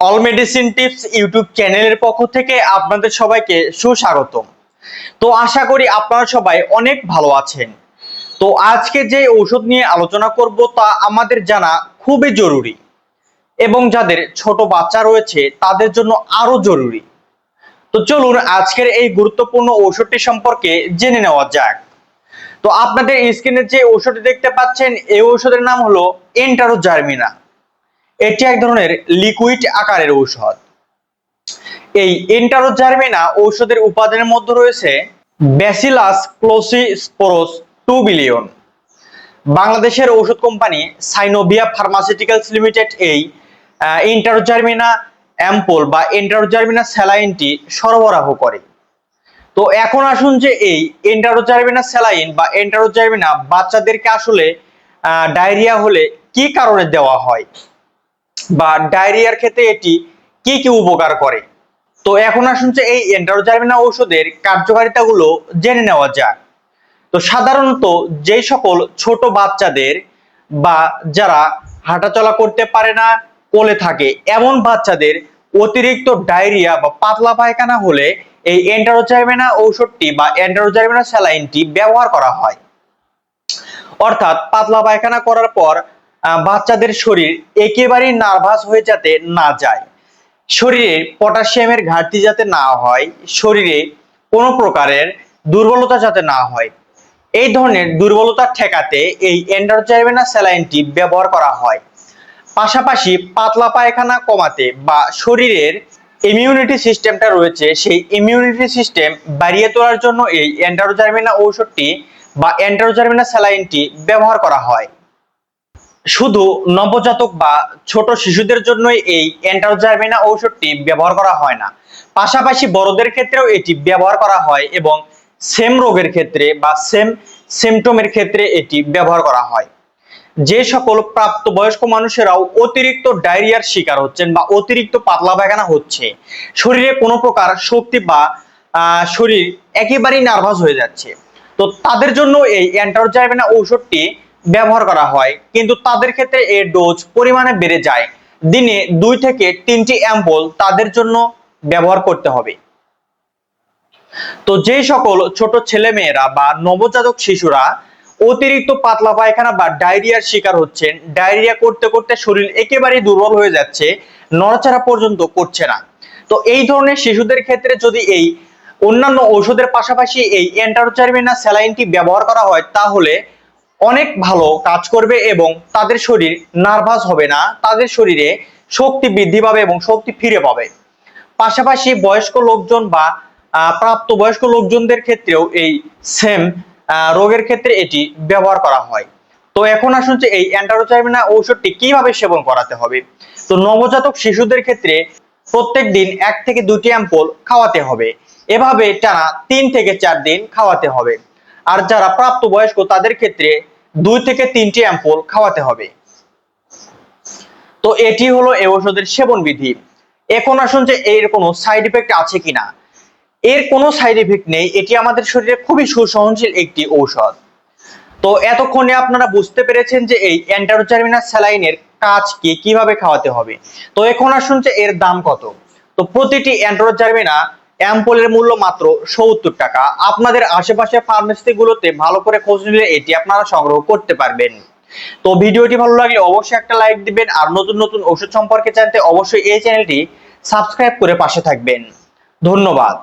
All medicine tips YouTube চ্যানেলের পক্ষ থেকে আপনাদের সবাইকে সুস্বাগতম। তো আশা করি আপনারা সবাই অনেক ভালো আছেন। তো আজকে যে ঔষধ নিয়ে আলোচনা করব তা আমাদের জানা খুবই জরুরি এবং যাদের ছোট বাচ্চা রয়েছে তাদের জন্য আরও জরুরি। তো চলুন আজকের এই গুরুত্বপূর্ণ ঔষধটি সম্পর্কে জেনে নেওয়া যাক। তো আপনাদের স্ক্রিনে যে ঔষধটি দেখতে পাচ্ছেন, এই ঔষধের নাম হলো এন্টারোজার্মিনা এটি এক ধরনের লিকুইড আকারের ঔষধ। এই এন্টারোজার্মিনা ঔষধের উপাদানের মধ্যে রয়েছে ব্যাসিলাস ক্লোসিস্পোরোস টু বিলিয়ন বাংলাদেশের ঔষধ কোম্পানি সাইনোভিয়া ফার্মাসিউটিক্যালস লিমিটেড এই ইন্টারোজার্মিনা অ্যাম্পল বা এন্টারোজার্মিনা স্যালাইনটি সরবরাহ করে। তো এখন আসুন যে এই এন্টারোজার্মিনা স্যালাইন বা এন্টারোজার্মিনা বাচ্চাদেরকে আসলে ডায়রিয়া হলে কি কারণে দেওয়া হয়? বা ডায়রিয়ার ক্ষেত্রে এটি কি কি উপকার করে? তো এখন আসুন যে এই এন্টারোজার্মিনা ঔষধের কার্যকারিতাগুলো জেনে নেওয়া যাক। তো সাধারণত যেই সকল ছোট বাচ্চাদের বা যারা হাঁটাচলা করতে পারে না, কোলে থাকে, এমন বাচ্চাদের অতিরিক্ত ডায়রিয়া বা পাতলা পায়খানা হলে এই এন্টারোজার্মিনা ঔষধটি বা এন্টারোজার্মিনা স্যালাইনটি ব্যবহার করা হয়। অর্থাৎ পাতলা পায়খানা করার পর বাচ্চাদের শরীর একেবারেই নার্ভাস হয়ে যাতে না যায়। শরীরে পটাশিয়ামের ঘাটতি যাতে না হয়, শরীরে কোনো প্রকারের দুর্বলতা যাতে না হয়, এই ধরনের দুর্বলতা ঠেকাতে এই এন্ডারজাইভেনা স্যালাইনটি ব্যবহার করা হয়। পাশাপাশি পাতলা পায়খানা কমাতে বা শরীরের ইমিউনিটি সিস্টেমটা রয়েছে, সেই ইমিউনিটি সিস্টেম বাড়িয়ে তোলার জন্য এই এন্ডারোজার্মিনা ঔষধটি বা এন্ডারোজার্মিনা স্যালাইনটি ব্যবহার করা হয়। শুধু নবজাতক বা ছোট শিশুদের জন্যই এই এন্টারোজার্মিনা ঔষধটি ব্যবহার করা হয় না। পাশাপাশি বড়দের ক্ষেত্রেও এটি ব্যবহার করা হয় এবং সেম রোগের ক্ষেত্রে বা সেম সিমটমের ক্ষেত্রে এটি ব্যবহার করা হয়। যে সকল প্রাপ্তবয়স্ক মানুষেরাও অতিরিক্ত ডায়রিয়ার শিকার হচ্ছেন বা অতিরিক্ত পাতলা পায়খানা হচ্ছে, শরীরে কোনো প্রকার শক্তি বা শরীর একেবারেই নার্ভাস হয়ে যাচ্ছে। তো তাদের জন্য এই অ্যান্টারোজাইবেনা ঔষধটি ব্যবহার করা হয়, কিন্তু তাদের ক্ষেত্রে এর ডোজ পরিমাণে বেড়ে যায়। দিনে দুই থেকে তিনটি অ্যাম্পল তাদের জন্য ব্যবহার করতে হবে। তো যে সকল ছোট ছেলে মেয়েরা বা নবজাতক শিশুরা অতিরিক্ত পাতলা পায়খানা বা ডায়রিয়ার শিকার হচ্ছেন ডায়রিয়া করতে করতে শরীর একেবারেই দুর্বল হয়ে যাচ্ছে, নড়াচড়া পর্যন্ত করছে না। তো এই ধরনের শিশুদের ক্ষেত্রে যদি এই অন্যান্য ঔষধের পাশাপাশি এই এন্টারোচারমিনা স্যালাইনটি ব্যবহার করা হয়, তাহলে অনেক ভালো কাজ করবে এবং তাদের শরীর নার্ভাস হবে না তাদের শরীরে শক্তি বৃদ্ধি পাবে এবং শক্তি ফিরে পাবে। পাশাপাশি বয়স্ক লোকজন বা আহ, প্রাপ্তবয়স্ক লোকজনদের ক্ষেত্রেও এই সেম রোগের ক্ষেত্রে এটি ব্যবহার করা হয়। তো এখন আসুন যে এই অ্যান্টারোচাইমিনা ঔষধটি কীভাবে সেবন করাতে হবে। তো নবজাতক শিশুদের ক্ষেত্রে প্রত্যেক দিন এক থেকে দুটি অ্যাম্পল খাওয়াতে হবে। এভাবে টানা তিন থেকে চার দিন খাওয়াতে হবে। আর যারা প্রাপ্তবয়স্ক, তাদের ক্ষেত্রে দুই থেকে তিনটি অ্যাম্পল খাওয়াতে হবে। তো এটি হলো এই ওষুধের সেবন বিধি। এখন আসুন যে এর কোনো সাইড ইফেক্ট আছে কিনা। এর কোনো সাইড ইফেক্ট নেই, এটি আমাদের শরীরে খুবই সুসহনশীল একটি ঔষধ। তো এতক্ষণে আপনারা বুঝতে পেরেছেন যে এই অ্যান্টারোচারমিনা স্যালাইনের কাজ কি কীভাবে খাওয়াতে হবে। তো এখন আসুন যে এর দাম কত। তো প্রতিটি অ্যান্টারোচারমিনা অ্যাম্পলের মূল্য মাত্র সত্তর টাকা। আপনাদের আশেপাশে ফার্মেসিগুলোতে ভালো করে খোঁজ নিলে এটি আপনারা সংগ্রহ করতে পারবেন। তো ভিডিওটি ভালো লাগলে অবশ্যই একটা লাইক দিবেন আর নতুন নতুন ওষুধ সম্পর্কে জানতে অবশ্যই এই চ্যানেলটি সাবস্ক্রাইব করে পাশে থাকবেন। ধন্যবাদ।